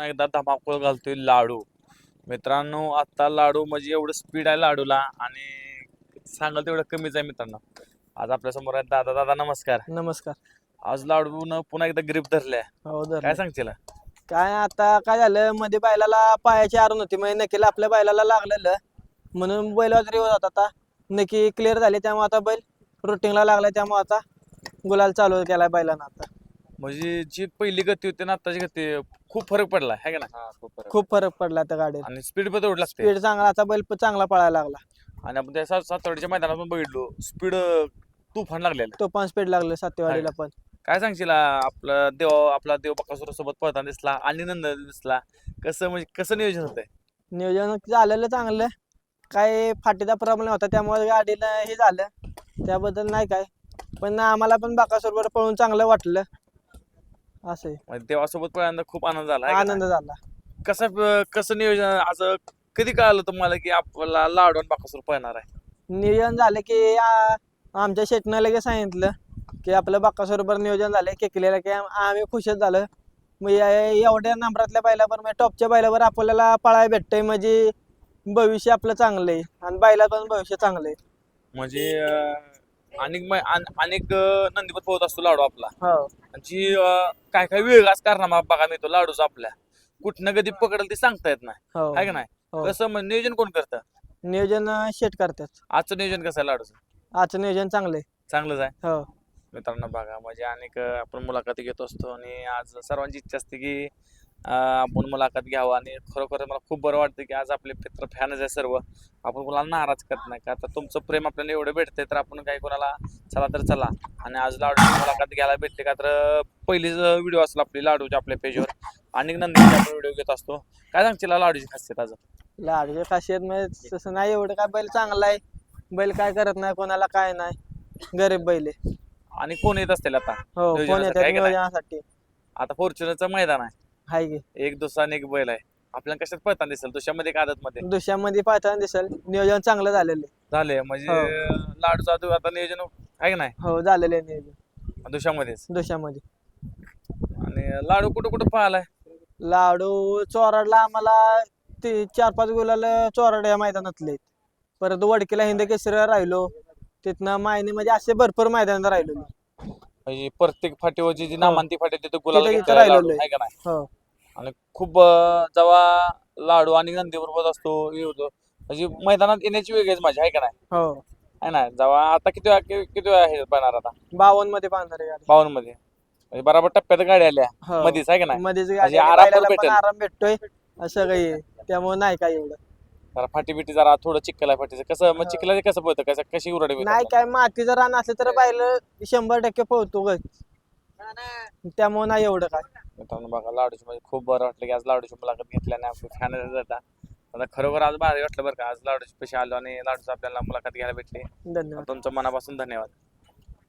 पुन्हा एकदा धमाकूळ घालतोय लाडू. मित्रांनो आता लाडू म्हणजे एवढं स्पीड आहे लाडूला आणि सांगाल तेवढं कमीच आहे मित्रांनो. आज आपल्यासमोर आहेत दादा. दादा नमस्कार. नमस्कार. आज लाडून पुन्हा एकदा ग्रीप धरल्या. हो. काय सांगशील? काय आता काय झालं मध्ये बैलाला पायाची आरून होती म्हणजे नक्कीला आपल्या बैलाला लागलेलं. म्हणून बैल वगैरे होत आता. नक्की क्लिअर झाले त्यामुळे आता बैल रुटीनला लागला त्यामुळे आता गुलाल चालू केलाय बैलानं आता. म्हणजे जी पहिली गती होती ना आताची गती खूप फरक पडला आहे का ना खूप फरक पडला. त्या गाडीत. आणि स्पीड पण तेवढं लागते. स्पीड चांगला आता बैल पण चांगला पळायला लागला. आणि आपण त्या सात सातवडीच्या मैदानात पण बघितलो स्पीड तुफान लागलेलं. तो पण स्पीड लागले सातेवाडीला पण. काय सांगशील आ, आपला देव आपला देव बकासूर सोबत पळताना दिसला आणि नंद दिसला. कसं म्हणजे कसं नियोजन होतंय? नियोजन झालेलं चांगलं. काय फाटीचा प्रॉब्लेम होता त्यामुळे गाडीला हे झालं. त्याबद्दल नाही काय. पण आम्हाला पण बाकासोबत पळून चांगलं वाटलं. असं आहे. म्हणजे देवासोबत पळताना खूप आनंद झाला आहे का आनंद झाला. नाही? कसं कसं नियोजन आज कधी कळालं तुम्हाला की आपला लाडू आणि बकासूर पळणार आहे? नियोजन झालं की आ- आमच्या शेटनं लगेच सांगितलं की आपलं बाकासोबत नियोजन झालं केकलेलं की आम- आम्ही खुशच झालं. मग या- एवढ्या नंबरातल्या बैलावर म्हणजे टॉपच्या बैलावर आपल्याला पळायला भेटतंय म्हणजे भविष्य आपलं चांगलं आहे आणि बैला पण भविष्य चांगलं आहे म्हणजे अं, अनेक मै- अन- अनेक अं, नंदीपत पोहत असतो लाडू आपला. हो. आणि जी अं, काय काय वेगळाच कारनामा बघा मिळतो लाडूचा आपल्या. कुठनं कधी पकडल ते सांगता येत नाही. हो. आहे का नाही? हो. कसं म्हणजे नियोजन कोण करतं? नियोजन शेट करतात. आजचं नियोजन कसं आहे लाडूचं? आजचं नियोजन चांगलं आहे. चांगलंच आहे? हो. मित्रांनो बघा म्हणजे अनेक अं, आपण मुलाखती घेत असतो आणि आज सर्वांची इच्छा असते की आपण मुलाखत घ्यावं आणि खरोखर मला खूप बरं वाटतं की आज आपले मित्र फॅनच आहे सर्व. आपण कोणाला नाराज करत नाही का? आता तुमचं प्रेम आपल्याला एवढं भेटतंय तर आपण काही कोणाला चला तर चला. आणि आज लाडूची मुलाखत घ्यायला भेटते का तर पहिलीच व्हिडिओ असला आपली लाडूच्या आपल्या पेजवर अनेक नंदीचे आपण व्हिडिओ घेत असतो. काय सांगशील लाडूची खासियत आज? लाडूच्या खासियत म्हणजे तसं नाही एवढं काय बैल चांगला आहे. बैल काय करत नाही कोणाला काय नाही. गरीब बैल आहे. आणि कोण येत असतील आता? हो कोण येतात? नियोजनासाठी आता फॉर्च्युनरचं मैदान आहे. हाय की. एक दुसरा आणि एक बैल आहे. आपल्याला कशात पळताना दिसेल? दुसऱ्यामध्ये का आदतमध्ये दुसऱ्यामध्ये पाहताना दिसेल. नियोजन चांगलं झालेलं आहे. झाले म्हणजे हो. लाडूचा तू आता नियोजन आहे का नाही? हो झालेलं आहे नियोजन. दुशामध्येच दुसऱ्यामध्ये. आणि लाडू कुठं कुठं पाहिलाय? लाडू चोराडला आम्हाला ते चार पाच गुलाल चोराड या मैदानातले आहेत. परत वडकीला हिंद केसरीला राहिलो. तिथनं मायने म्हणजे असे भरपूर मैदानात राहिलो मी. म्हणजे प्रत्येक फाटीवरची जी हो. नामांती फाटी तिथे गुलाल तिथं- घेतलेला तिथं लाडू. राहिलेलो आहे का नाही? हो. आणि खूप जेव्हा लाडू आणि नंदीवर होत असतो हे होतो म्हणजे मैदानात येण्याची वेगळीच मजा आहे का नाही? हो. आहे ना? जेव्हा आता किती वेळा- कि- किती वेळा हे बनणार आता? बावन्नमध्ये बांधणार गाडी. बावन्नमध्ये म्हणजे बराबर टप्प्यात गाडी आल्या. हो. मध्येच आहे का नाही? मध्येच म्हणजे आराम बैलाला पण भेटेल. आराम भेटतोय असं काही आहे. त्यामुळे नाही काय एवढं. जरा फाटी बिटी जरा थोडं चिखल आहे फाटीचं. कसं मग चिखला कसं पळतं? कसं कशी उरड नाही काय मातीचं रान असलं तर बैल शंभर टक्के पोहतो ग. त्यामुळे नाही एवढं काय. मित्रांनो बघा लाडूची म्हणजे खूप बरं वाटलं की आज लाडूची मुलाखत घेतल्याने आपले फॅन जाता. आता खरोखर आज भारी वाटलं बरं का. आज लाडूची पैसे आलो आणि लाडूची आपल्याला मुलाखत घ्यायला भेटली. धन्यवाद. तुमचं मनापासून धन्यवाद.